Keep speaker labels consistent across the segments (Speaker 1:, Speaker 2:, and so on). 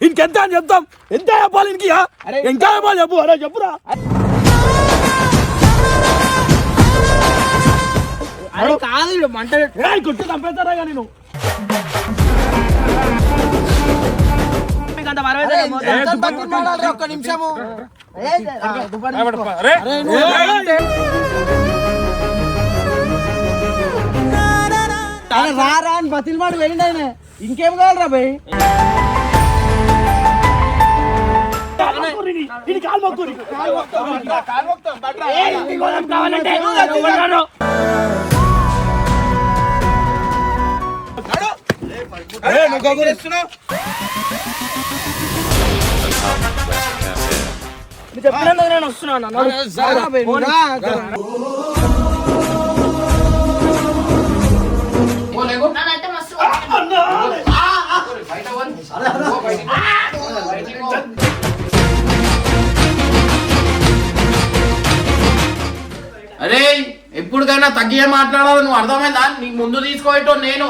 Speaker 1: ఇంకెంత అని చెప్తాం? ఎంత చెప్పాలి ఇంక ఇంకా చెప్పాలి చెప్పు అరే చెప్పురా.
Speaker 2: అరే కాదు మంట
Speaker 1: ఏ కొట్టి చంపేస్తారా నేను?
Speaker 3: ఎంత ఒక్క నిమిషము? అరే రా రా అని బతిల్ మాట వెళ్ళిండు ఆయన. ఇంకేం కావాలరా భయ్
Speaker 1: ఇది కాలు మొక్కురి.
Speaker 2: కావాలంటే చెప్పినందుకు నేను వస్తున్నాను
Speaker 4: ఎప్పటికైనా తగ్గే మాట్లాడాలి నువ్వు అర్థమైందా? నీకు ముందు తీసుకోవటం నేను.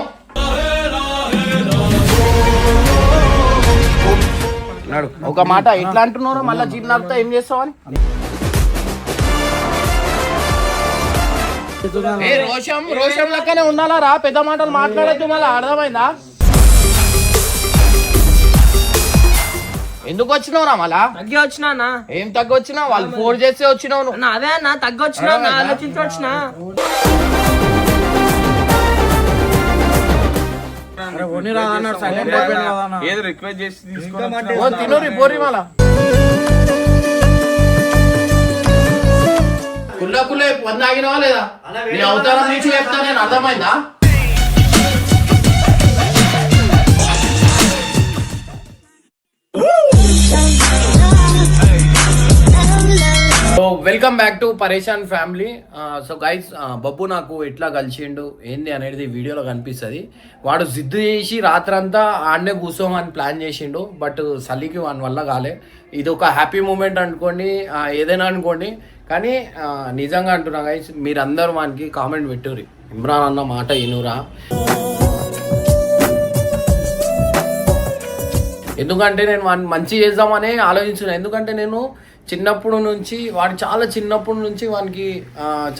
Speaker 4: ఒక మాట ఎట్లా అంటున్నారో మళ్ళీ చిన్నతో ఏం చేస్తావని రోషం రోషం లెక్కనే ఉండాలా రా? పెద్ద మాటలు మాట్లాడద్దు మళ్ళీ. అర్థమైందా? ఎందుకు వచ్చినావు రా మళ్ళా?
Speaker 2: తగ్గి వచ్చినా
Speaker 4: ఏం తగ్గొచ్చినా వాళ్ళు ఫోన్ చేస్తే వచ్చినావు
Speaker 2: అదే అన్న తగ్గి వచ్చినా అన్న, ఆలోచించి వచ్చినా.
Speaker 5: ఏదో రిక్వెస్ట్ చేసి తీసుకుని
Speaker 4: ఓ తినూరి పోరి మళ్ళా. కుల్ల కుల్లే వంద ఆగినవా లేదా? నీ అవతారం నుంచి చెప్తా నేను అర్థమైందా? Welcome back to Pareshan family. So guys Babbu నాకు ఎట్లా కలిసిండు ఏంది అనేది వీడియోలో కనిపిస్తుంది. వాడు జిద్దు చేసి రాత్రంతా ఆడనే కూర్చోమని ప్లాన్ చేసిండు బట్ సలీకి వాని వల్ల కాలే. ఇది ఒక హ్యాపీ మూమెంట్ అనుకోండి ఏదైనా అనుకోండి. కానీ నిజంగా అంటున్నా గైస్ మీరందరూ వానికి కామెంట్ పెట్టుర్రి. ఇమ్రాన్ అన్న మాట ఇనురా. ఎందుకంటే నేను వాడిని మంచి చేద్దామని ఆలోచించిన ఎందుకంటే నేను చిన్నప్పుడు నుంచి వాడు చాలా చిన్నప్పటి నుంచి వానికి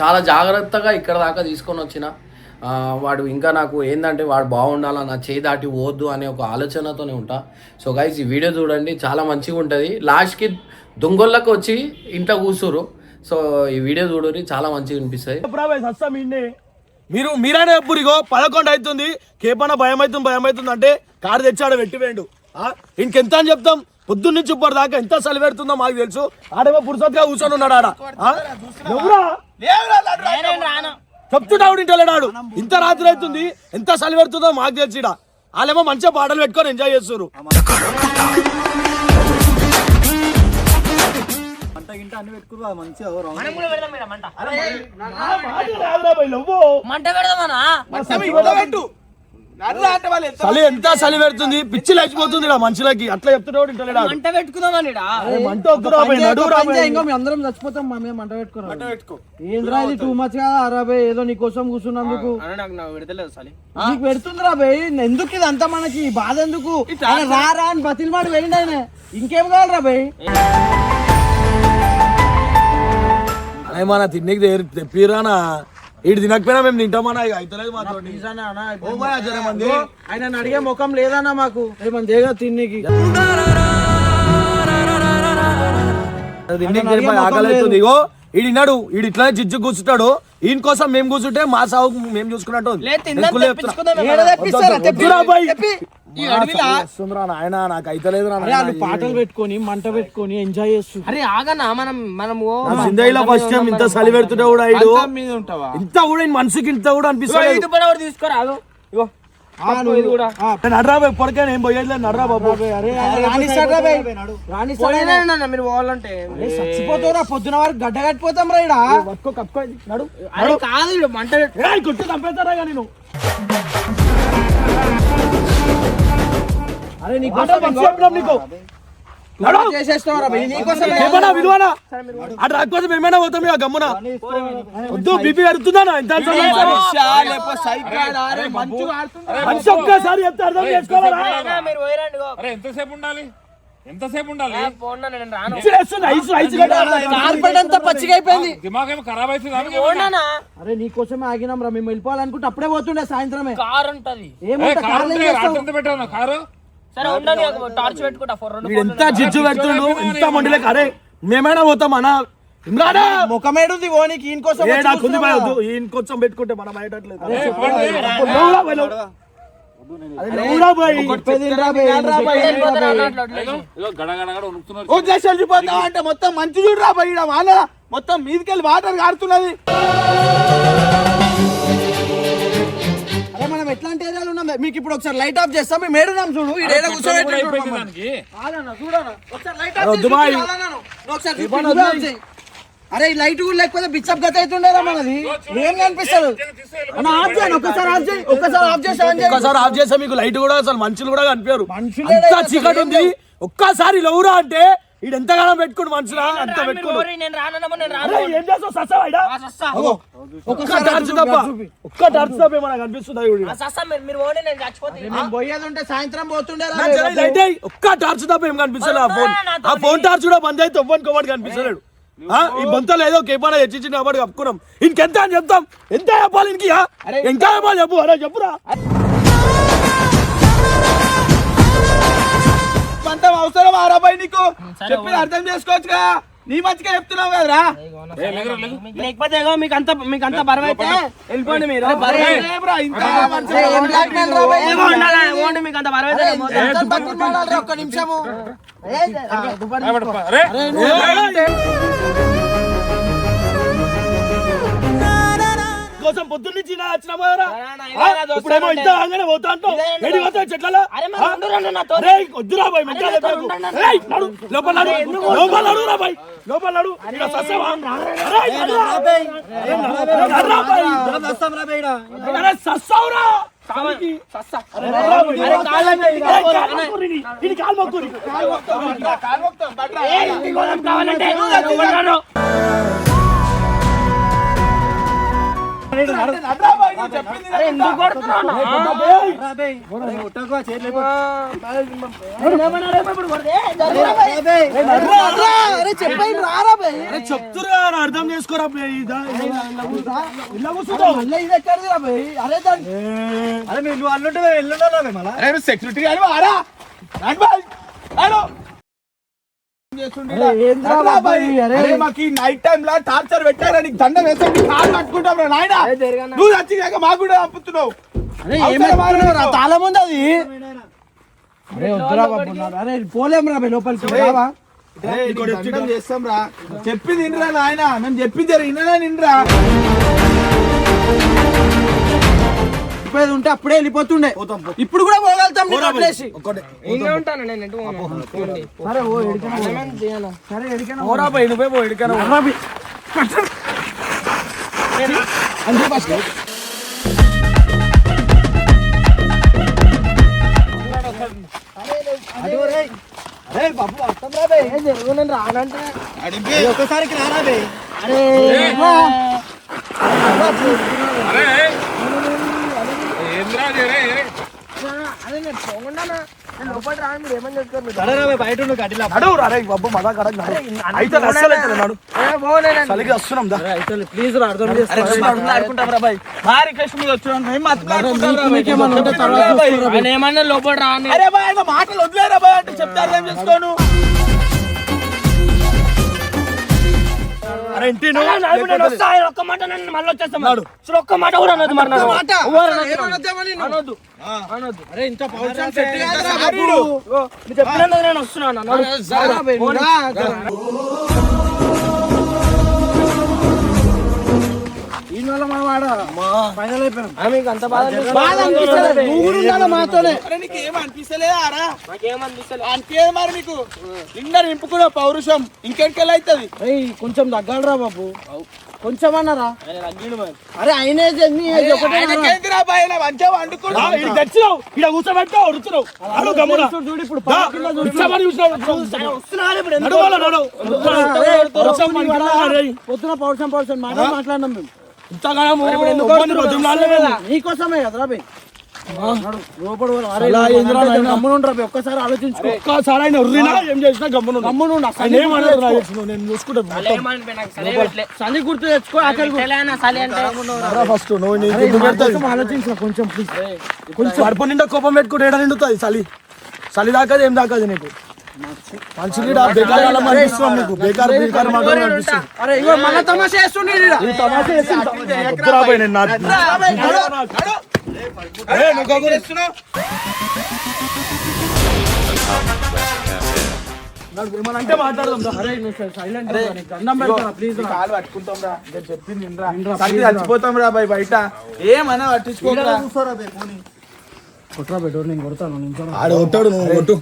Speaker 4: చాలా జాగ్రత్తగా ఇక్కడ దాకా తీసుకొని వచ్చిన. వాడు ఇంకా నాకు ఏంటంటే వాడు బాగుండాలా నా చేయి దాటి పోవద్దు అనే ఒక ఆలోచనతోనే ఉంటా. సో గైస్ ఈ వీడియో చూడండి చాలా మంచిగా ఉంటుంది. లాస్ట్కి దొంగళ్ళకు వచ్చి ఇంట్లో కూర్చోరు సో ఈ వీడియో చూడండి చాలా మంచిగా అనిపిస్తుంది.
Speaker 1: మీరు మీరైనా ఎప్పుడు ఇగో పదకొండు అవుతుంది. కేపన భయం అవుతుంది భయం అవుతుంది అంటే కారు తెచ్చాడు పెట్టివేయండు ఇంకెంత అని చెప్తాం? పొద్దున్న నుంచి ఇప్పటి దాకా ఎంత చలి పెడుతుందో మాకు తెలుసు. ఆడేమో పురుసత్గా కూర్చొని ఉన్నాడు ఆడ? ఎవరా? చెప్తున్నాడు ఇంటలేడాడు ఇంత రాత్రి అవుతుంది ఎంత చలి పెడుతుందో మాకు తెలిసి. వాళ్ళేమో మంచిగా పాటలు పెట్టుకొని ఎంజాయ్ చేస్తారు
Speaker 2: మంట పెడదామన్నా
Speaker 1: చలి ఎంత చలి పెడుతుంది? పిచ్చి లేచిపోతుంది మనుషులకి. అట్లా చెప్తున్నాడు ఇంటలేడాడు.
Speaker 2: మంట పెట్టుకుందామని.
Speaker 1: మంట.
Speaker 3: ఇంకో మేము అందరం చచ్చిపోతాం మా మంట పెట్టుకున్నాం ఏంద్రా ఇది టూ మచ్ కదా అరాబే ఏదో నీ కోసం కూర్చున్నందుకు.
Speaker 2: అన్న, నాకు
Speaker 3: పెడుతుందిరా బయ్ ఎందుకు ఇది అంతా మనకి బాధ ఎందుకు? రా రా అని బతిల్ మాట వెళ్ళిండు ఆయన. ఇంకేం కావాలరా బయ్
Speaker 1: ఏమన్నా తిన్నీకి తెప్పిరానా? ఇటు తినకపోయినా మేము తింటామన్నా ఇక మాతో మంది.
Speaker 3: ఆయన అడిగే ముఖం లేదన్నా మాకు. ఏమన్నా దేగా తిన్నికి.
Speaker 1: ఆకలి అవుతుంది ఇగో ఈడు విన్నాడు ఈడు ఇట్లానే జిజ్జు కూర్చుంటాడు. ఈయన కోసం మేము కూర్చుంటే మా సాగు మేము చూసుకున్నట్టు నాయన నాకు అయితలేదు
Speaker 3: పాటలు పెట్టుకొని మంట పెట్టుకొని ఎంజాయ్ చేస్తూ
Speaker 2: అరే ఆగన్నా మనం మనము
Speaker 1: జిందగీలో ఫస్ట్ టైం ఇంత చలి పెడుతుంటే కూడా ఈడు
Speaker 5: మీద ఉంటావా?
Speaker 1: ఇంత కూడా మనసుకి ఇంత కూడా అనిపిస్తుంది
Speaker 2: ఇది పని ఒకటి తీసుకోరా ఆగు. ఇగో పప్పు ఇది కూడా
Speaker 1: నడరా బాయ్ పొడకైనా ఏం పోయేది నడరా బాబు
Speaker 2: మీరు పోవాలంటే.
Speaker 3: చచ్చిపోతావురా పొద్దున వరకు గడ్డ కట్టిపోతాం రా ఈడ.
Speaker 1: పట్టుకో కప్పుకో నడు.
Speaker 2: అరే కాదు ఈడు మంట
Speaker 1: కొట్టి చంపేస్తారా ఇక నేను
Speaker 3: అరే నీకు.
Speaker 1: నీకు నడు.
Speaker 3: చేసేస్తావరా భయ్ నీకోసమే
Speaker 1: ఏమన్నా విలువనా? అటు రాకపోతే మేమైనా పోతాం ఇక గమ్మున. వద్దు బీపీ ఎంత మనిషి ఒక్కసారి చెప్తే అర్థం చేసుకోవాలా?
Speaker 6: ఎంతసేపు ఉండాలి? ఎంతసేపు ఉండాలి?
Speaker 3: పచ్చిగా అయిపోయింది
Speaker 6: దిమాగ్ ఏమో ఖరాబ్ అవుతుంది
Speaker 3: అరే నీకోసమే ఆగినాం రా. మేము వెళ్ళిపోవాలనుకుంటే అప్పుడే పోతుండే సాయంత్రమే.
Speaker 2: కార్ ఉంటది.
Speaker 6: ఏ,
Speaker 3: ఏమంటే
Speaker 6: కారు
Speaker 3: కార్లు ఏం
Speaker 6: ఉంటే
Speaker 3: చేస్తావు?
Speaker 6: రాత్రి ఎంత పెట్టావు కారు?
Speaker 2: సరే ఉండని ఒక టార్చ్ పెట్టుకుంటా ఫోర్ రెండు
Speaker 1: వీడు ఎంత జిజ్జు పెడుతుండు ఎంత మండిలేక అరే మేమైనా పోతాం అన్న? ఇమ్రానా?
Speaker 3: ముఖమేడుంది ఓనికి
Speaker 1: పెట్టుకుంటే మనం
Speaker 5: అంటే మొత్తం మంచి చూడరా పోయిన వాళ్ళ మొత్తం మీదికెళ్ళి వాటర్ కారుతున్నది.
Speaker 3: అరే మనం ఎట్లాంటి ఏరియాలో మీకు ఇప్పుడు ఒకసారి లైట్ ఆఫ్ చేస్తాం. మేము ఏడున్నాం చూడు. కూర్చోబెట్టి. ఒకసారి
Speaker 1: అరే
Speaker 3: చేసి ఒకసారి లైట్ కూడా లేకపోతే బిచ్చప్ గత అవుతుండేరా మనది ఏం కనిపిస్తుంది? అన్న ఆఫ్ చేయండి ఒక్కసారి ఆఫ్ చేయి ఒక్కసారి ఆఫ్ చేసి ఆన్ చేయి.
Speaker 1: ఒక్కసారి ఆఫ్ చేస్తే మీకు లైట్ కూడా అసలు మనుషులు కూడా కనిపించారు.
Speaker 3: మనుషులే
Speaker 1: చీకటి ఉంది. ఒక్కసారి లవ్వురా అంటే ఈడు ఎంతగానో పెట్టుకుని మనుషులా అంత పెట్టుకుని ఒక్క టార్చ్ తప్ప ఒక్క టార్చ్ తప్ప ఏమన్నా కనిపిస్తుందా
Speaker 3: సాయంత్రం పోతుండే
Speaker 1: ఒక్క టార్చ్ తప్ప ఏం కనిపిస్తలే ఆ ఫోన్. ఆ ఫోన్ టార్చ్ కూడా బంద్ అయితే ఒవ్వనికి ఒవ్వడికి కనిపిస్తలేడు ఆ, ఈ బొంతలు ఏదో కేపాన తెచ్చి కాబట్టి కప్పుకున్నాం. ఇంకెంత అని చెప్తాం? ఎంత చెప్పాలి ఇంక ఇంకా చెప్పాలి చెప్పు అరే చెప్పురా.
Speaker 5: నీకు చెప్పి అర్థం చేసుకోవచ్చుగా నీ మంచిగా చెప్తున్నావు కదరా
Speaker 2: లేకపోతే మీకు అంత మీకు అంత బరువు అయితే వెళ్ళిపోండి మీరు ఉండాలా? మీకు అంత బరువు అయితే
Speaker 3: ఒక్క నిమిషము
Speaker 1: కోసం పొద్దున్న నుంచి వచ్చిన పోయారా
Speaker 2: నా
Speaker 1: ఆ,
Speaker 2: ఇవాళ అది
Speaker 1: ఇప్పుడేమో
Speaker 2: వస్తానంటే.
Speaker 1: ఇంత రాగానే పోతా అంటావు? చెట్లలో? వద్దురా బాయ్ మంచిగా లోపల నడు. లోపల నడు. రా బాయ్ లోపల నడు సస్సావురా. సామికి. చెప్తురా రా, అర్థం చేసుకోరా
Speaker 5: సెక్యూరిటీ కానీ ఆరా రాను మాకు నైట్ టైం లా టార్చర్ పెట్టారా? నీకు దండం వేస్తే కాలు పట్టుకుంటాం నాయన. నువ్వు చచ్చినాక మాకు కూడా పంపుతున్నావు?
Speaker 3: తాళం ఉంది అది. అరే వద్దురా బాబు. అరే పోలేం రా లోపలికి రావా?
Speaker 5: ఏయ్, నీకు దండం చేస్తాం రా. చెప్పి తినరా నాయన? మేము చెప్పి జర ఇన్నరా నిండ్రా
Speaker 3: చెప్పేది ఉంటే అప్పుడే వెళ్ళిపోతుండే. ఇప్పుడు కూడా పోగలుగుతాం. అరే బాబు వస్తాం రా భయ్.
Speaker 2: ఏ, రానంటే.
Speaker 3: ఏయ్, ఒక్కసారికి రారా భయ్. అరే.
Speaker 6: అరే
Speaker 3: బయట
Speaker 2: ఏ,
Speaker 3: ప్లీజ్
Speaker 2: ఏమన్నా లోపల రాని
Speaker 5: అరే బాయ్ ఆయన మాటలు వదిలేరా బాయ్ అంటే చెప్తే అర్థం చేసుకోను
Speaker 2: ఒక్క మాట నన్ను మళ్ళీ వచ్చేస్తాను. అసలు ఒక్క మాట కూడా అనొద్దు మరి అనొద్దు. అనొద్దు.
Speaker 3: అరే ఇంత
Speaker 2: చెప్పినందుకు నేను వస్తున్నాను. అన్నాడు.
Speaker 3: రా భయ్, నువ్వు రా. ఈయన మళ్ళీ మనం ఆడ ఫైనల్ అయిపోయినాం
Speaker 2: ఆ, మీకు అంత బాధ అనిపిస్తుందా?
Speaker 3: బాధ అనిపిస్తలేదు నువ్వు కూడా ఉండాలి మాతోనే?
Speaker 5: అరే నీకు ఏం అనిపిస్తలేదా రా
Speaker 2: నాకేమనిపిస్తలే.
Speaker 5: అనిపించదు మరి నీకు? నిన్న నింపుకున్న పౌరుషం అవుతుంది
Speaker 3: ఏయ్ కొంచెం తగ్గాలరా బాబు. కొంచెం అన్నారా. అరే ఆయన
Speaker 1: కూర్చోబెట్టావు
Speaker 3: పొద్దున పౌరుషం పౌరుషం మాట మాట్లాడినాం మేము. నీకోసమే ఒక్కసారి ఆలోచించుకో.
Speaker 1: ఒక్కసారి ఆయన ఉర్రినా? ఏం చేసినా గమ్మున నేను చూసుకుంటాను.
Speaker 3: చలి గుర్తు తెచ్చుకో.
Speaker 1: ఫస్ట్ నువ్వు
Speaker 3: కొంచెం ప్లీజ్
Speaker 1: కొంచెం. కడుపు నిండా కోపం పెట్టుకుంటే నిండుతుంది చలి చలి దాకాది ఏం దాకాది నీకు? ఈడ బేకార్ వాళ్ళం అనిపిస్తున్నాం నీకు బేకార్ బేకార్ మాటలు అనిపిస్తుంది
Speaker 3: అరే ఇగో మళ్ళా తమాషా చేస్తుండే ఈడ.
Speaker 1: ఈ తమాషా చేస్తుంటా. వద్దురా పోయి నేను నా- ఏ, నువ్వు గోగులు. నాకు ఏమన్నా అంటే మాట్లాడదాం రా.
Speaker 3: అరే నువ్వు సైలెంట్ దండం పెడతా ప్లీజ్ రా.
Speaker 5: కాలు పట్టుకుంటాం రా. నేను చెప్పింది చచ్చిపోతాం రా బయట. ఏమన్నా పట్టించుకోకరా
Speaker 3: పెట్టు నేను కొడతాను నిమిషం
Speaker 1: ఆడు కొట్టాడు నువ్వు కొట్టు.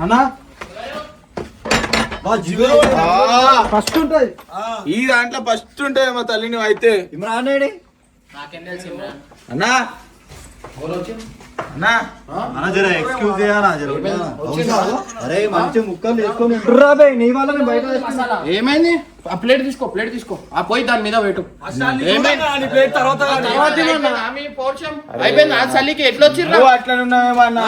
Speaker 3: అన్నా? ఫస్ట్ ఉంటది.
Speaker 5: ఈ దాంట్లో ఫస్ట్ ఉంటాయి మా తల్లి నువ్వు అయితే.
Speaker 3: ఇమ్రాన్
Speaker 5: అన్నా?
Speaker 4: ఏమైంది? ఆ ప్లేట్ తీసుకో ప్లేట్ తీసుకో. ఆ పోయి దాని మీద పెట్టు. అయిపోయింది? ఆ చలికి ఎట్లా వచ్చిర్రా?
Speaker 5: నువ్వు అట్లా ఉన్నావేమన్నా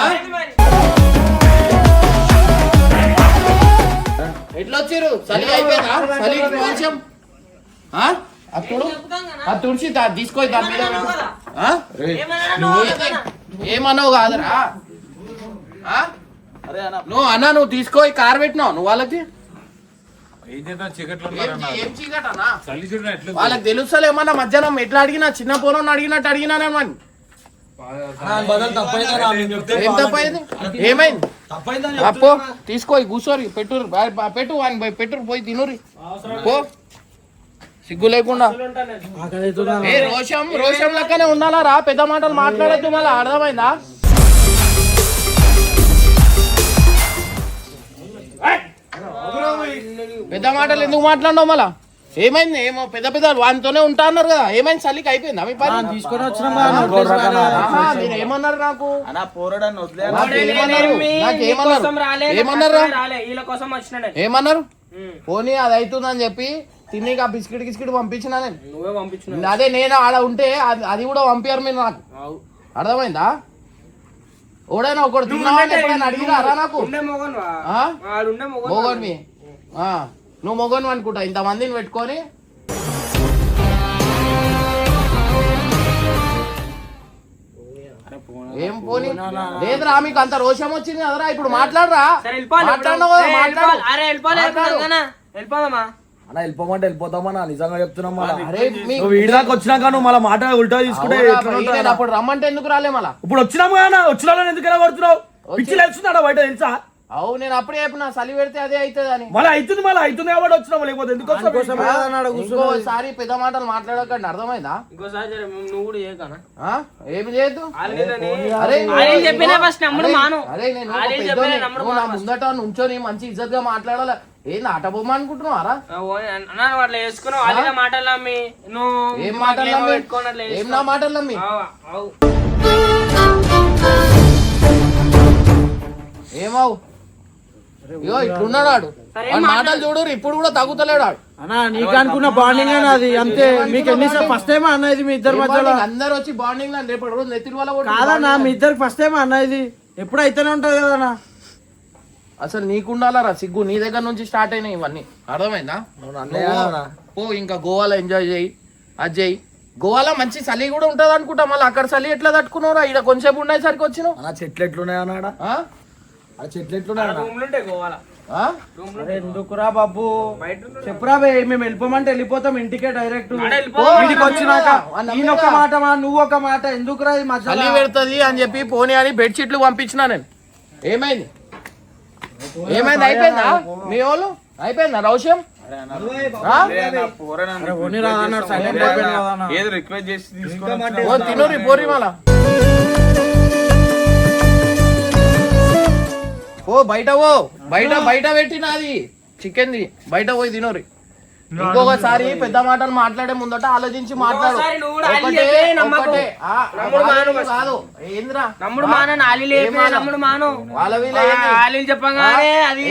Speaker 4: ఎట్లా వచ్చిర్రు? చలి అయిపోయిందా? చలి పోర్షన్? ఆ? తుడిచి దా- తీసుకో దాని మీద ఏమన్నావు కాదురా? ఆ? నువ్వు అన్నా నువ్వు తీసుకో ఈ కార్ పెట్టినావు. నువ్వు వాళ్ళకి. వాళ్ళకి తెలుస్తలేమన్నా మధ్యాహ్నం ఎట్లా అడిగినా చిన్న పోరం అడిగినట్టు అడిగినానేమని
Speaker 1: బదులు తప్పైందా రా, నేను చెప్తే
Speaker 4: ఏం తప్పైంది? ఏమైంది?
Speaker 1: తప్పైందని
Speaker 4: అప్పో తీసుకో కూర్చోరి పెట్టు పెట్టు వాని పోయి పెట్టు పోయి తినురి పో. సిగ్గు లేకుండా? ఏ రోషం రోషం లెక్కనే ఉండాలా రా? పెద్ద మాటలు మాట్లాడద్దు మళ్ళీ అర్థమైందా? పెద్ద మాటలు ఎందుకు మాట్లాడినావు మళ్ళా? ఏమైంది? ఏమో పెద్ద పెద్ద వానితోనే ఉంటా అన్నారు కదా. ఏమైంది? చలికి అయిపోయిందా మీ పని?
Speaker 3: తీసుకొని వచ్చినాం
Speaker 4: ఏమన్నారు నాకు? ఏమన్నారు? ఏమన్నారు? ఏమన్నారు? పోనీ అది అవుతుందని చెప్పి తిన్నీకి ఆ బిస్కెట్ గిస్కెట్ పంపించిన నేను.
Speaker 2: నువ్వే పంపించిన
Speaker 4: అదే నేను ఆడ ఉంటే అది కూడా పంపారు మీరు నాకు. అర్థమైందా? ఓడైనా ఒకటి తిన్నావని అడిగినారా నాకు?
Speaker 2: మొగన్వా? మొగన్
Speaker 4: నువ్వు మొగోన్వి అనుకుంటా. ఇంతమందిని పెట్టుకొని. ఏం పోనీ లేదురా మీకు అంత రోషం వచ్చింది కదరా ఇప్పుడు మాట్లాడరా.
Speaker 2: సరే
Speaker 1: అన్న వెళ్ళిపోమంటే వెళ్ళిపోతామన్నా నిజంగా చెప్తున్నాం మళ్ళా
Speaker 4: అరే మీ-
Speaker 1: నువ్వు వీడి దాకా వచ్చినాక నువ్వు మళ్ళీ మాట ఉల్టా తీసుకుంటే
Speaker 4: అవునా,
Speaker 1: ఎట్లా
Speaker 4: అప్పుడు రమ్మంటే ఎందుకు రాలే మళ్ళా?
Speaker 1: ఇప్పుడు వచ్చినాము కదా వచ్చిన ఎందుకైనా పడుతున్నావు పిచ్చి లేచున్నాడా బయట తెలుసా?
Speaker 4: అవు నేను అప్పుడే చెప్పిన చలి పెడితే అదే అవుతుంది అని.
Speaker 1: మళ్ళీ అవుతుంది మళ్ళీ అవుతుంది కాబట్టి వచ్చినాము లేకపోతే ఎందుకు వస్తావు.
Speaker 4: ఇంకోసారి పెద్ద మాటలు మాట్లాడకండి అర్థమైందా?
Speaker 2: ఇంకోసారి జర నువ్వు కూడా చేయకనా
Speaker 4: ఆ? ఏమి చేయొద్దు? అరే
Speaker 2: ఆయన చెప్పినా ఫస్ట్ నమ్ముడు
Speaker 4: అరే,
Speaker 2: మాను.
Speaker 4: అరే నేను ఒక
Speaker 2: ఆయన
Speaker 4: పెద్దోని.
Speaker 2: చెప్పినా నమ్ముడు
Speaker 4: నువ్వు నా
Speaker 2: మాను.
Speaker 4: ముందట నుంచొని మంచి ఇజ్జత్గా మాట్లాడాలి? ఏంది ఆట బొమ్మ అనుకుంటున్నావారా
Speaker 2: అట్లా వేసుకున్నావు అదిగా మాటలు నమ్మి నువ్వు
Speaker 4: ఏం
Speaker 2: మాటలు
Speaker 4: నమ్మి? ఏం నా. మాటలు నమ్మి. ఏమావు? ఇగో ఇట్లున్నాడు ఆడు. మాటలు చూడు ఇప్పుడు కూడా తగ్గుతలేడు ఆడు.
Speaker 3: అన్నా నీకు అనుకున్న బాండింగ్ అది అంతే. మీకు ఎన్నిసార్లు ఫస్ట్ టైం అన్న ఇది మీ ఇద్దరి మధ్యలో?
Speaker 4: బాండింగ్? అందరు వచ్చి బాండింగ్ రేపటి రోజు నెత్తిరి వల్ల
Speaker 3: కాదన్నా మీ ఇద్దరికి ఫస్ట్ టైం అన్న ఇది. ఎప్పుడు అయితేనే ఉంటది కదన్నా?
Speaker 4: అసలు నీకుండాలరా సిగ్గు? నీ దగ్గర నుంచి స్టార్ట్ అయినాయి ఇవన్నీ. అర్థమైందా? పో ఇంకా గోవాలో ఎంజాయ్ చేయి. అది చేయి. గోవాలో మంచి చలి కూడా ఉంటది అనుకుంటా. మళ్ళీ అక్కడ చలి ఎట్లా తట్టుకున్నావురా ఇక్కడ కొంచెం ఉండేసరికి వచ్చినావు.
Speaker 1: అన్న చెట్లు ఎట్లున్నాయి అన్నాడా
Speaker 4: ఆ?
Speaker 1: ఆ చెట్లు ఎట్లున్నాయి
Speaker 2: గోవాల.
Speaker 3: ఎందుకురా బాబు. చెప్పురా బే మేము వెళ్ళిపోమంటే వెళ్ళిపోతాం ఇంటికే డైరెక్ట్. ఇంటికి వచ్చినాక. ఈయన ఒక మాట మా నువ్వు ఒక మాట. ఎందుకురా
Speaker 4: పెడుతుంది అని చెప్పి పోనీ అని బెడ్షీట్లు పంపించిన నేను. ఏమైంది? ఏమైంది? అయిపోయిందా? మీ వాళ్ళు? అయిపోయిందా? రౌష్యం?
Speaker 5: ఏదో రిక్వెస్ట్ చేసి తీసుకొని
Speaker 4: ఓ తినురి పోరి మళ్ళా ఓ బయట ఓ బయట బయట పెట్టినది చికెన్ ది బయట పోయి తినోరి. ఇంకొకసారి పెద్ద మాటలు మాట్లాడే ముందట ఆలోచించి మాట్లాడు. కాదు. ఏంద్రా?
Speaker 2: నమ్ముడు మాన? నమ్ముడు మాను
Speaker 4: వాళ్ళ వీళ్ళ
Speaker 2: చెప్పంగానే అది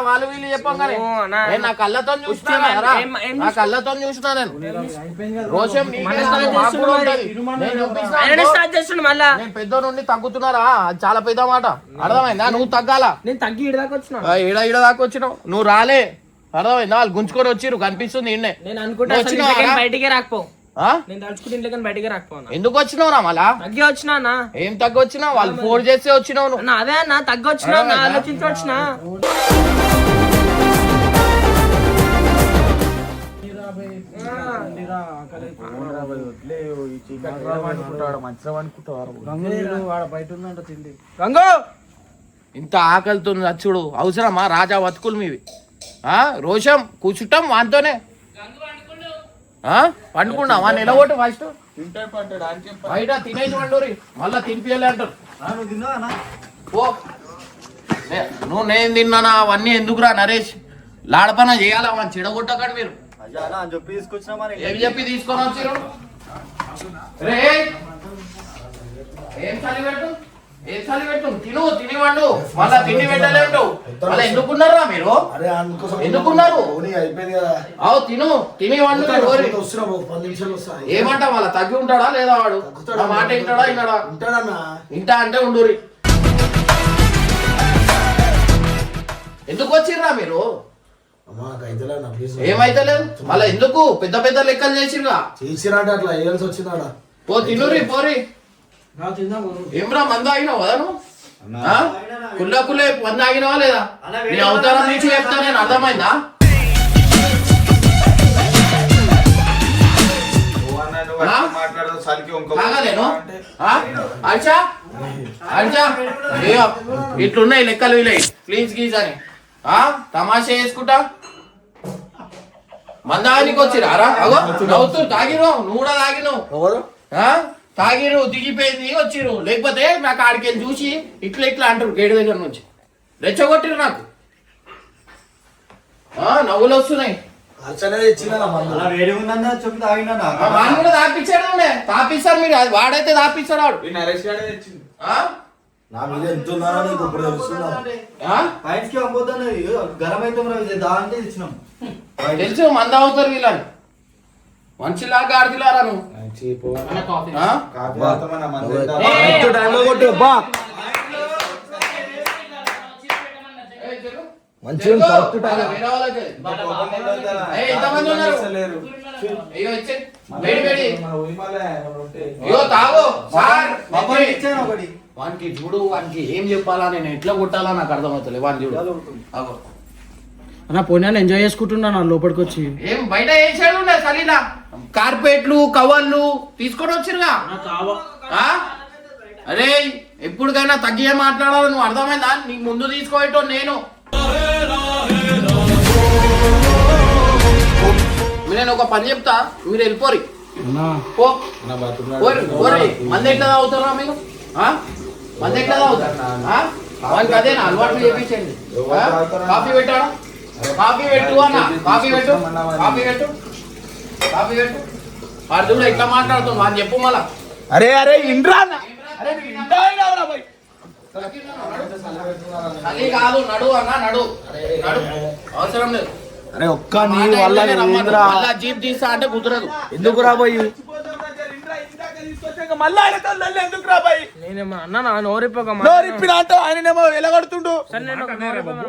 Speaker 4: వాళ్ళు వీళ్ళు చెప్పంగానే.
Speaker 2: ఓ, నా-
Speaker 4: ఏ నా కళ్ళతో నా కళ్ళతో చూసినా నేను. రోషం. నేను నేను పెద్ద నుండి తగ్గుతున్నారా? అది చాలా పెద్ద మాట. అర్థమైందా? నువ్వు తగ్గాలా?
Speaker 2: నేను తగ్గి వచ్చిన.
Speaker 4: ఈడ దాకా వచ్చినావు. నువ్వు రాలే. అర్థమైందా వాళ్ళు గుంజుకొని వచ్చిర్రు కనిపిస్తుంది ఈయన్నే
Speaker 2: నేను అనుకుంటా
Speaker 4: నువ్వు
Speaker 2: అసలు? ఇంట్లోకి బయటికే రాకపో
Speaker 4: ఆ?
Speaker 2: నేను తలుచుకుంటే ఇంట్లోకి బయటికే రాకపోనా
Speaker 4: ఎందుకు వచ్చినావు రా మళ్ళా?
Speaker 2: తగ్గి వచ్చినా అన్న.
Speaker 4: ఏం తగ్గి వచ్చినా? వాళ్ళు ఫోన్ చేస్తే వచ్చినావు నువ్వు.
Speaker 2: అన్న అదే అన్న తగ్గి వచ్చినా అన్న, ఆలోచించి వచ్చిన.
Speaker 5: గంగు
Speaker 4: ఇంత ఆకలితో చచ్చుడు. అవసరమా? రాజా బతుకులు మీవి. రోషం కూర్చుంటాం వానితోనే. ఆ? పండుకున్నావా నిలబోటు ఫస్ట్. బయట తినేసి వండూరి మళ్ళా తినిపియాలి అంటారు.
Speaker 7: నువ్వు
Speaker 4: ఓ నువ్వు నేను తిన్నానా? అవన్నీ ఎందుకురా నరేష్? లాడపన చేయాలా? మన చెడగొట్టకండి మీరు.
Speaker 7: అని చెప్పి
Speaker 4: ఏమి చెప్పి తీసుకొని వచ్చారు? రే ఏం చదివాడు పెట్టు ఏం చలి పెట్టు తిను తిని వండు. మళ్ళా తిండి పెట్టలేండు మళ్ళీ ఎందుకున్నారా మీరు? ఎందుకున్నారు? అవు తిను వండు ఏమంటా వాళ్ళ తగ్గి ఉంటాడా లేదా వాడు? మాట వింటాడా విన్నాడా ఇంటా అంటే ఉండురి ఎందుకు వచ్చిర్రా మీరు? ఏమైతే లేదు మళ్ళీ ఎందుకు? పెద్ద పెద్ద లెక్కలు చేసిర్రా?
Speaker 1: చేసిరంటే అట్లా వేయాల్సి వచ్చిందాడ
Speaker 4: ఓ తినురి పోరి ఏమ్రా మంద ఆగినావు కదా నువ్వు ఆ? కుల్ల కుల్లే మంద ఆగినావా లేదా? నీ అవతారం నుంచి చెప్తా నేను అర్థమైందా? ఇట్లున్నాయి లెక్కలు వీళ్ళయి ప్లీజ్ గీజ్ అని. ఆ? తమాషా చేసుకుంటా? మందానికి వచ్చిరా? అగో నవ్వుతూ తాగిరు నువ్వు కూడా తాగినావు? తాగిరు దిగిపోయింది వచ్చిరు లేకపోతే నాకు ఆడికి చూసి ఇట్లా ఇట్లా అంటారు గేటు దగ్గర నుంచి. రెచ్చగొట్టిరు నాకు. ఆ, నవ్వులు వస్తున్నాయి. ఉండే. తాపిస్తారు మీరు అది వాడైతే తాపిస్తాడు వాడు
Speaker 5: గాడే?
Speaker 1: నా మీద ఎంత నీకు ఇప్పుడు తెలుస్తున్నా
Speaker 7: కి గరం అయితే మరి దా అంటే ఇచ్చినాం
Speaker 4: తెలుసు మంద అవుతారు వీళ్ళని. మంచిలాగా ఆడదిలారా నువ్వు? వానికి చూడు వానికి ఏం చెప్పాలా నేను ఎట్లా కొట్టాలా నాకు అర్థమవుతలే వాని చూడు. అగో.
Speaker 2: అన్న పోయినా ఎంజాయ్ చేసుకుంటున్నా నా లోపలికి వచ్చి
Speaker 4: ఏం బయట ఏం చేయడు ఉండే సలీలా? కార్పెట్లు కవర్లు తీసుకొని వచ్చిరుగా? అరే ఎప్పటికైనా తగ్గే మాట్లాడాలి నువ్వు అర్థమైందా? నీకు ముందు తీసుకోవటం నేను. నేను ఒక పని చెప్తా మీరు వెళ్ళిపోరి. మంది ఎట్లా తాగుతారా మీరు? మంది ఎట్లా తాగుతారు? వానికి అదే అలవాటు చేపించండి? కాఫీ పెట్టాడా? కాఫీ పెట్టు అన్న కాఫీ పెట్టు కాఫీ పెట్టు కాఫీ పెట్టు. వాడు చూడు ఎట్లా మాట్లాడుతుంది వాడు చెప్పు మళ్ళా.
Speaker 5: అరే అరే అన్న. భయ్.
Speaker 4: అది కాదు నడు అన్న నడు. నడు. అవసరం లేదు.
Speaker 1: అరే ఒక్క నీ వల్ల
Speaker 4: జీప్ తీస్తా అంటే కుదరదు.
Speaker 1: ఎందుకు రాబోయి
Speaker 5: చచ్చిపోతాం దగ్గర ఇంద్రా ఇందాక తీసుకొచ్చాక మళ్ళీ ఆయనతో ఎందుకు?
Speaker 2: నేనేమో అన్న నా నోరిపోక
Speaker 5: అంటే ఆయననేమో వెలగొడుతుండు.
Speaker 2: నేను ఒక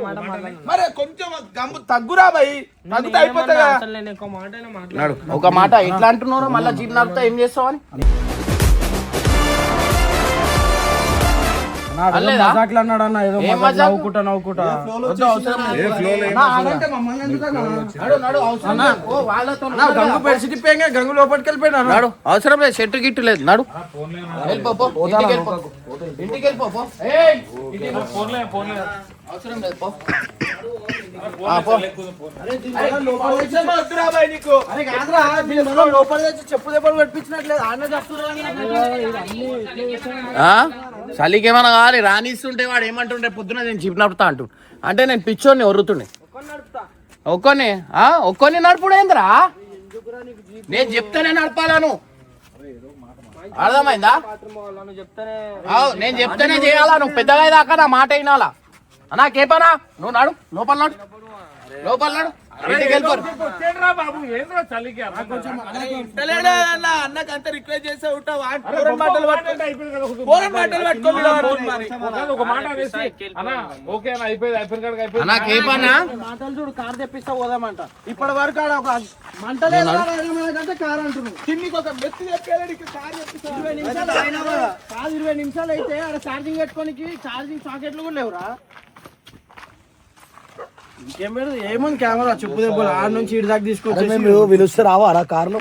Speaker 2: మాట మాట్లాడను.
Speaker 5: మరి కొంచెం గంపు తగ్గురా భయ్ తగ్గుతా అయిపోతుందా
Speaker 2: అసలు నేను ఎక్కువ మాట అయినా మాట్లాడను.
Speaker 4: నడు ఒక మాట ఎట్లా అంటున్నారో మళ్ళీ జీప్ ఏం చేస్తావని అల్లేదా? ఏం మజాకు? వద్దు, అవసరం లేదు.
Speaker 3: అంటే మమ్మల్ని ఎందుకన్నా
Speaker 4: నడు నడు అవసరం లేదు. ఓ, వాళ్ళతో నడు.
Speaker 2: గంగు లోపలికి వెళ్ళిపోయినా
Speaker 4: నడు అవసరం లేదు చెట్టు గిట్టు లేదు నడు. ఇంటికి వెళ్ళిపో. అవసరం లేదు పో.
Speaker 3: చెప్పు దెబ్బలు పెట్టించినట్లేదు. ఆడనే చెప్తున్నారు
Speaker 4: ఆ? చలికి ఏమన్నా కావాలి రానిస్తుంటే వాడు ఏమంటుండే పొద్దున నేను చిప్ నడుపుతా అంటు. అంటే నేను పిచ్చోని ఒర్రుతుండే. ఒక్కొని ఆ? ఒక్కొని నడుపుడు ఏందిరా నేను చెప్తానే నడపాలను. అర్థమైందా? నేను చెప్తేనే చేయాలా? నువ్వు పెద్దగా దాకా నా మాట వినాలా? నాకే పనా? నువ్వు నడు లోపల నడు. లోపల నడు.
Speaker 5: అన్నకి అంత రిక్వెస్ట్ చేస్తే ఉంటావు మాటలు మాటలు
Speaker 6: ఒక మాట ఓకే అన్న అయిపోయింది అయిపోయింది
Speaker 3: మాటలు చూడు కార్ తెప్పిస్తా పోదామంట ఇప్పటి వరకు ఆడ ఒక మంట లేదంటే కార్ అంటున్నావు
Speaker 5: తిన్నికి ఒక మెత్తి చెప్పాడు కారు చెప్పిస్తా.
Speaker 3: ఇరవై నిమిషాలు అయినా కూడా కాదు ఇరవై నిమిషాలు అయితే ఆడ ఛార్జింగ్ పెట్టుకోనికి ఛార్జింగ్ సాకెట్లు కూడా లేవురా ఇంకేం పెడదు ఏముంది కెమెరా చెప్పు దెబ్బలు. ఆడ నుంచి ఇటు దాకా తీసుకొచ్చి
Speaker 1: మేము పిలుస్తే రావారా కార్లు.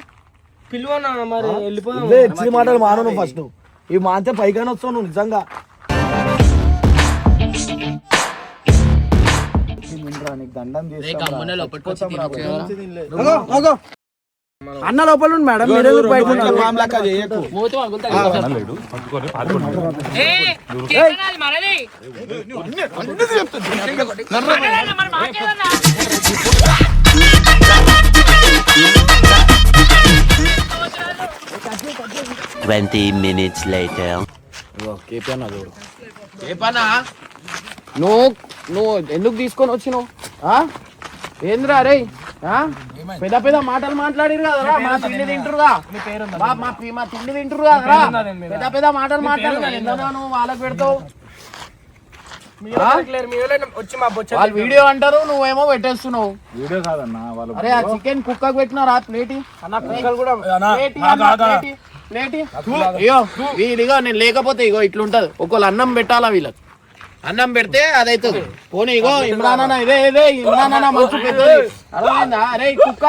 Speaker 2: పిలువన్నా మరి వెళ్ళిపోదాం.
Speaker 1: ఇచ్చిన మాటలు మాను ఫస్ట్ ఈ మాంతే పైగానే వస్తావు నువ్వు నిజంగా.
Speaker 3: అగో, అగో. అన్న లోపల మేడం మీరు
Speaker 8: Twenty minutes later.
Speaker 4: కేపన్నా చూడు నువ్వు నువ్వు ఎందుకు తీసుకొని వచ్చినావు? ఆ? ఏందిరా రే? పెద్ద పెద్ద మాటలు మాట్లాడిరు కదరా మా తిండి తింటురుగా మా- మా తిండి తింటురు కదరా పెద్ద పెద్ద మాటలు మాట్లాడు ఎందుకు నువ్వు వాళ్ళకి పెడతావు? వాళ్ళు వీడియో అంటారు నువ్వేమో పెట్టేస్తున్నావు.
Speaker 5: వీడియో కాదన్నా వాళ్ళు
Speaker 4: అరే ఆ చికెన్ కుక్కకు పెట్టినారా ప్లేటి.
Speaker 2: అన్న కుక్కలు కూడా
Speaker 4: ప్లేటి. అయ్యో వీడిగో నేను లేకపోతే ఇగో ఇట్లుంటది. ఒకళ్ళు అన్నం పెట్టాలా వీళ్ళకి? అన్నం పెడితే అదైతుంది. పోనీ ఇగో ఇమ్రాన్ అన్న ఇదే ఇదే ఇమ్రాన్ అన్న మనసు పెద్దది. అర్థమైందా? అరే కుక్క.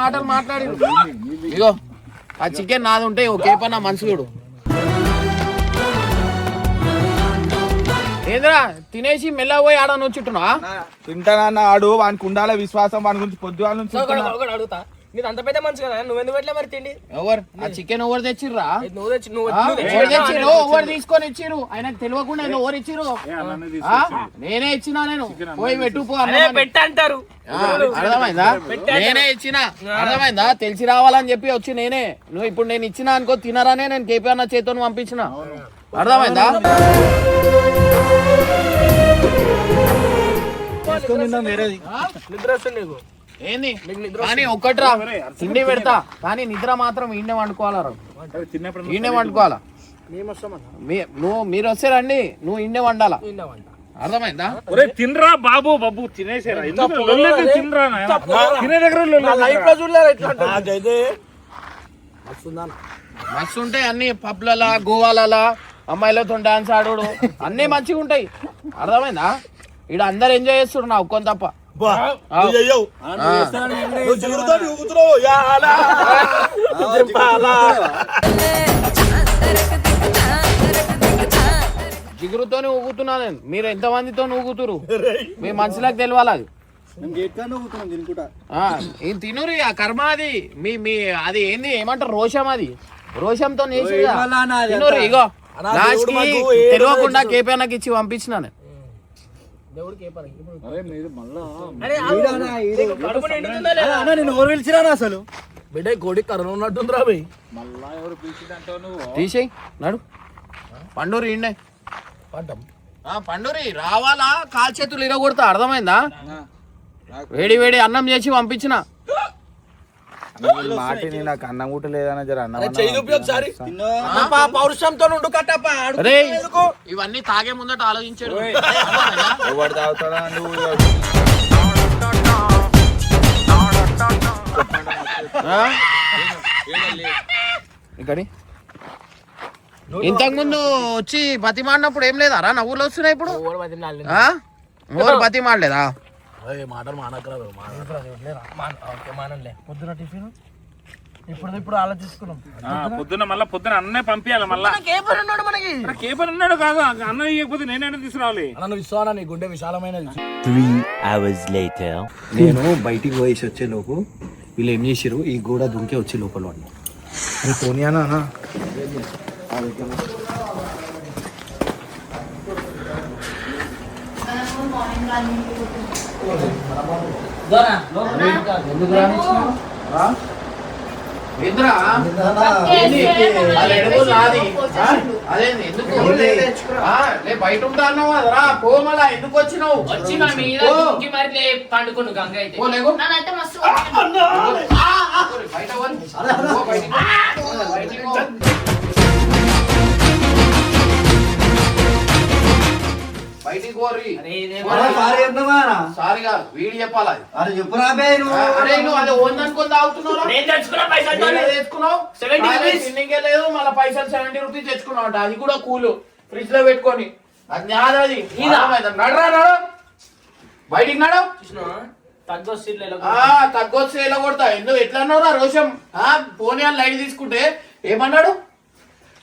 Speaker 4: మాటలు మాట్లాడి. ఇగో ఆ చికెన్ నాది ఉంటే ఓకే పన్న మనసు చూడు. ఏంద్రా తినేసి మెల్లగా పోయి ఆడ నుంచుంటున్నా
Speaker 5: తింటానన్న ఆడు వానికి ఉండాల విశ్వాసం వాని గురించి పొద్దుగాల నుంచి
Speaker 2: అడుగుతా. నీది అంత పెద్ద మనిషి కదా నువ్వు ఎందుకు పెట్టలే మరి తిండి?
Speaker 4: ఎవరు? ఆ చికెన్ ఎవరు తెచ్చిర్రా?
Speaker 2: నువ్వు తెచ్చి నువ్వు
Speaker 4: ఎవరు
Speaker 2: తెచ్చి
Speaker 4: తెచ్చిర్రు? ఎవరు తీసుకొని ఇచ్చిర్రు? ఆయనకు తెలియకుండా ఎవరు ఇచ్చిర్రు? ఆ? నేనే ఇచ్చినా నేను. పోయి పెట్టు పో
Speaker 2: అరే
Speaker 4: అన్నామని.
Speaker 2: పెట్టి అంటారు.
Speaker 4: ఆ, అర్థమైందా? నేనే ఇచ్చిన. అర్థమైందా? తెలిసి రావాలని చెప్పి వచ్చి నేనే. నువ్వు ఇప్పుడు నేను ఇచ్చిన అనుకో తినరానే నేను కేపీ అన్న చేతితో పంపించిన. అర్థమైందా?
Speaker 2: నిద్ర వస్తుంది నీకు.
Speaker 4: ఏంది? కానీ ఒక్కట్రా తిండి పెడతా. కానీ నిద్ర మాత్రం ఈయనే వండుకోవాలరా ఈయనే వండుకోవాలా? మీ- నువ్వు మీరు వస్తే రండి. నువ్వు ఇండే వండాలా? అర్థమైందా?
Speaker 6: ఒరే తినరా బాబు బాబు తినేసారా. తినరా? తినే దగ్గర
Speaker 4: మస్తు ఉంటాయి అన్ని పబ్లలా గోవాలలా. అమ్మాయిలతో డాన్స్ ఆడుడు. అన్ని మంచిగా ఉంటాయి అర్థమైందా? ఇక్కడ అందరు ఎంజాయ్ చేస్తున్నారు నా ఒక్కని తప్ప. జిగురుతోనే ఊగుతున్నా నేను. మీరు ఎంత మందితో ఊగుతురు మీ మనుషులకు తెలియాలి అది. ఏం తినురు ఆ కర్మ అది. మీ మీ అది ఏంది? ఏమంటారు? రోషం అది. రోషంతో తినురు ఇగో.
Speaker 1: అన్నా,
Speaker 4: లాస్ట్
Speaker 1: దేవుడు
Speaker 4: కి
Speaker 1: మాకు ఏ
Speaker 4: తెలియకుండా కేపీ అన్నకి ఇచ్చి పంపించిన నేను.
Speaker 3: నేను ఎవరు అసలు?
Speaker 1: బిడ్డ కోడి కరోనా ఉన్నట్టుందిరా భయ్
Speaker 4: తీసేయి నడు. పండూరి ఇండే పండూరి రావాలా? కాల్ చేతులు ఇరగొడతా అర్థమైందా? వేడి వేడి అన్నం చేసి పంపించిన.
Speaker 5: మాట నాకు అన్నం కూడా లేదన్న జర అన్నం
Speaker 3: పౌరుషంతో ఉండు కట్టప్ప
Speaker 4: ఇవన్నీ తాగే ముందట ఆలోచించాడు
Speaker 5: ఎవడు తాగుతాడా నువ్వు
Speaker 4: ఇక్కడి ఇంతకు ముందు వచ్చి బతిమాడినప్పుడు ఏం లేదారా నవ్వులు వస్తున్నాయి ఇప్పుడు
Speaker 2: ఓడి పది నాలుగు
Speaker 4: ఆ? ఎవరు బతిమాడలేదా
Speaker 1: మాటలు మానకరా
Speaker 2: మాన- ఓకే, మానంలే. పొద్దున టిఫిన్?
Speaker 3: ఇప్పుడు ఇప్పుడు ఆలోచిస్తున్నాం.
Speaker 6: ఆ, పొద్దున్న మళ్ళీ పొద్దున అన్నే పంపించాలి మళ్ళా.
Speaker 3: పని ఉన్నాడు మనకి.
Speaker 6: కేపర్ ఉన్నాడు కాదు అన్న ఇవ్వకపోతే నేనైనా తీసుకురావాలి.
Speaker 1: అన్న ఇస్తావా? నీ గుండె విశాలమైనది.
Speaker 8: Three hours later.
Speaker 9: నేను బయటికి పోయేసి వచ్చే లోపు వీళ్ళు ఏం చేసిరు ఈ గోడ దుంకే వచ్చి లోపల వాడిని. అని పోనీయానా అన్న
Speaker 4: ఏంద్రా? బయట ఉంటా అన్నావు? కదరా పో మళ్ళా. ఎందుకు వచ్చినావు?
Speaker 2: వచ్చిన మీద మరి లే పండుకును గంగ అయితే.
Speaker 4: బయట
Speaker 7: సారీ
Speaker 4: కాదు వీడి చెప్పాలి? అది.
Speaker 7: అరే చెప్పురా బే నువ్వు
Speaker 4: ఆ, అరే నువ్వు అది ఓందనుకొని తాగుతున్నావు
Speaker 2: నేను తెచ్చుకున్న పైసలు
Speaker 4: తెచ్చుకున్నావు?
Speaker 2: 70 rupees.
Speaker 4: తిన్నికే లేదు మళ్ళీ పైసలు సెవెంటీ రూపీస్ తెచ్చుకున్నావు అంట అది కూడా కూలు. ఫ్రిడ్జ్లో పెట్టుకొని. అది? నడరా నడు. బయటికి నడు.
Speaker 2: తగ్గో సీట్లు
Speaker 4: ఆ తగ్గొచ్చు ఎలా కొడతా ఎందుకు? ఎట్లా అన్నావురా రోషం? ఆ పోనీ అని లైట్ తీసుకుంటే ఏమన్నాడు?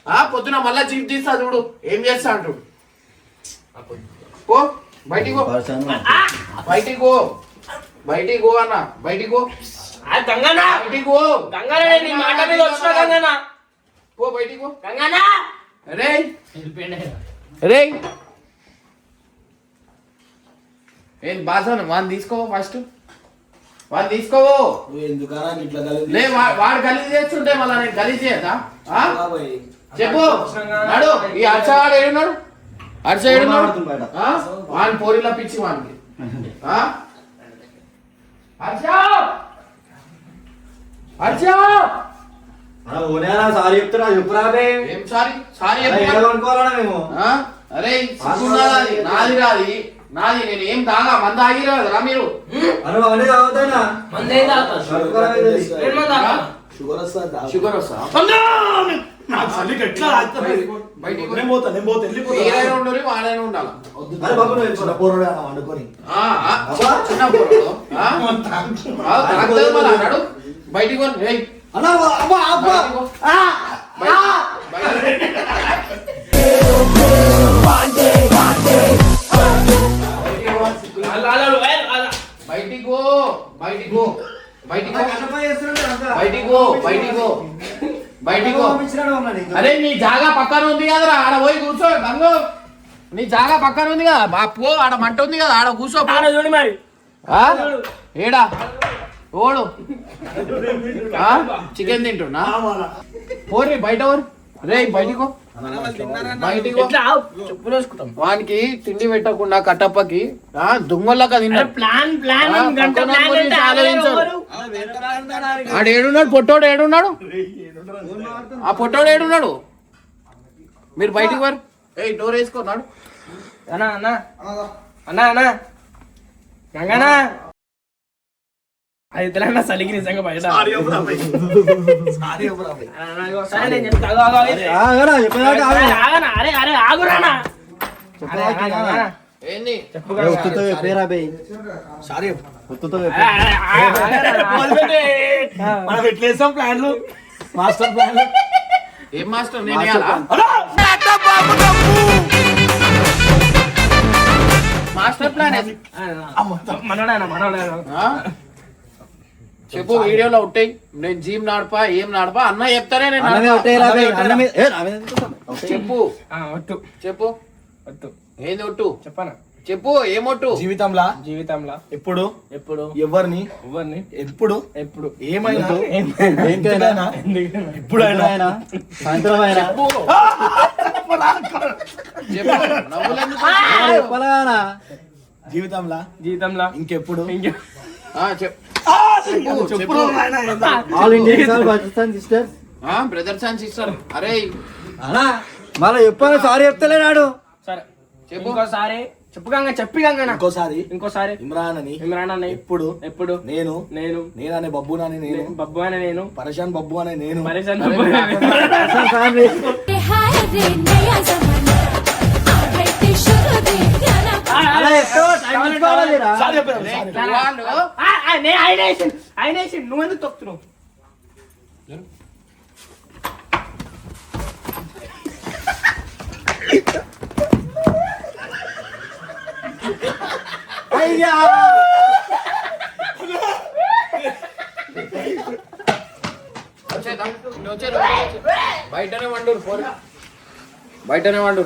Speaker 4: ఆ పొద్దున మళ్ళా జీప్ తీస్తా చూడు. ఏం చేస్తా అంటాడు? పో బయటికి పో. బయటికి పో. బయటికి పో అన్న బయటికి పో.
Speaker 2: గంగనా
Speaker 4: బయటికి పో.
Speaker 2: గంగనా నీ మాట మీద వచ్చిన గంగనా
Speaker 4: పో బయటికి పో.
Speaker 2: గంగనా
Speaker 4: రే. రే. ఏం బాసాను వాడిని తీసుకో ఫస్ట్ వాడిని తీసుకోవు లే వాడు గలీజ్ చేస్తుంటే మళ్ళీ నేను గలీజ్ చేయదా ఆ? చెప్పు. నడు ఈ హర్షగాడు ఏడున్నాడు?
Speaker 7: బయట
Speaker 4: ఆ? వాడిని పోరిలా పిచ్చి వానికి.
Speaker 7: సారీ చెప్తున్నా చెప్పురా
Speaker 4: ఏం సారీ? సారీ
Speaker 7: మేము?
Speaker 4: అరే నాది రాది నాది నేను ఏం తాగా? మంద ఆగిరా మీరు.
Speaker 2: మంది తాగుతా?
Speaker 1: షుగర్ వస్తా
Speaker 4: షుగర్ వస్తా?
Speaker 1: ఎట్లా?
Speaker 4: బయటికి
Speaker 1: నేను పోతా నేను పోతా వెళ్ళిపోతా
Speaker 4: ఉండాలి వాడైనా ఉండాలి.
Speaker 7: అరే బాబు నువ్వు వెళ్ళిపోరా.
Speaker 1: పోరాడు అన్న వండుకొని.
Speaker 4: ఆ, ఆ, చిన్న పోరాడు. ఆ? ఆ, అన్నాడు. బయటికి పో. ఏయ్,
Speaker 7: అన్నా అబ్బా అబ్బా
Speaker 4: బయటికి పో. పో. పో. పో. బయటికి పో. బయటికి. అరే నీ జాగా పక్కన ఉంది కదరా. ఆడ పోయి కూర్చో గంగు నీ జాగా పక్కన ఉంది కదా. బా పో ఆడ మంట ఉంది కదా. ఆడ కూర్చో పో.
Speaker 2: ఆడ చూడు మరి.
Speaker 4: ఆ? ఏడా? ఓడు. ఆ? చికెన్ తింటున్నా? పోరి బయట ఓరు రే బయటికి వానికి తిండి పెట్టకుండా కట్టప్పకి ఆ దొంగల్లాగా తిన్నాడు? ఆడు ఏడున్నాడు పొట్టోడు ఏడున్నాడు? ఆ పొట్టోడు ఏడున్నాడు? మీరు బయటికి వారు ఏ డోర్ వేసుకున్నాడు
Speaker 2: అన్నా అన్నా. అన్నా అన్నా గంగనా అది తెలంగాణ చలికి నిజంగా బయట. అరే, అరే ఆగురానా.
Speaker 1: మనం ఎట్లేసాం ప్లాన్లు? మాస్టర్ ప్లాన్లు
Speaker 4: ఏం మాస్టర్? ప్లాన్.
Speaker 2: మనోడేనా మనోడేనా?
Speaker 4: చెప్పు వీడియోలో ఉంటాయి. నేను జీమ్ నడపా ఏం నడపా? అన్న చెప్తానే నేను? చెప్పు. చెప్పు.
Speaker 2: ఒట్టు.
Speaker 4: ఏంది ఒట్టు?
Speaker 2: చెప్పనా?
Speaker 4: చెప్పు ఏమొట్టు
Speaker 1: జీవితంలో?
Speaker 2: జీవితంలో.
Speaker 1: ఎప్పుడు?
Speaker 2: ఎప్పుడు?
Speaker 1: ఎవరిని?
Speaker 2: ఎవరిని?
Speaker 1: ఎప్పుడు?
Speaker 2: ఎప్పుడు?
Speaker 1: ఏమైనా?
Speaker 7: దేనికైనా?
Speaker 1: ఎప్పుడైనా?
Speaker 7: ఆయన సాయంత్రం
Speaker 4: చెప్పు.
Speaker 1: జీవితంలో?
Speaker 2: జీవితంలో.
Speaker 1: ఇంకెప్పుడు?
Speaker 2: ఇంకే
Speaker 4: చెప్పు.
Speaker 7: All Indian sir Pakistan sister.
Speaker 4: Brothers and sister. అరే.
Speaker 7: అనా మళ్ళీ చెప్పాను సారీ చెప్తలే నాడు.
Speaker 2: సరే.
Speaker 4: చెప్పు.
Speaker 2: ఇంకోసారి చెప్పు గంగ చెప్పి గంగ
Speaker 1: ఇంకోసారి.
Speaker 2: ఇంకోసారి.
Speaker 1: ఇమ్రాన్ అని
Speaker 2: ఇమ్రాన్ అన్న
Speaker 1: ఎప్పుడు?
Speaker 2: ఎప్పుడు?
Speaker 1: నేను.
Speaker 2: నేను.
Speaker 1: నేను. అనే బబ్బు అని నేను.
Speaker 2: బబ్బు అనే నేను.
Speaker 1: పరేషాన్ బబ్బు అనే నేను.
Speaker 2: పరేషాన్ బబ్బు అనే
Speaker 10: हाय
Speaker 2: ఆయన నువ్వు ఎందుకు తొక్కుతున్నావు?
Speaker 7: అయ్యా.
Speaker 4: బయటనే వండు బయటనే వండు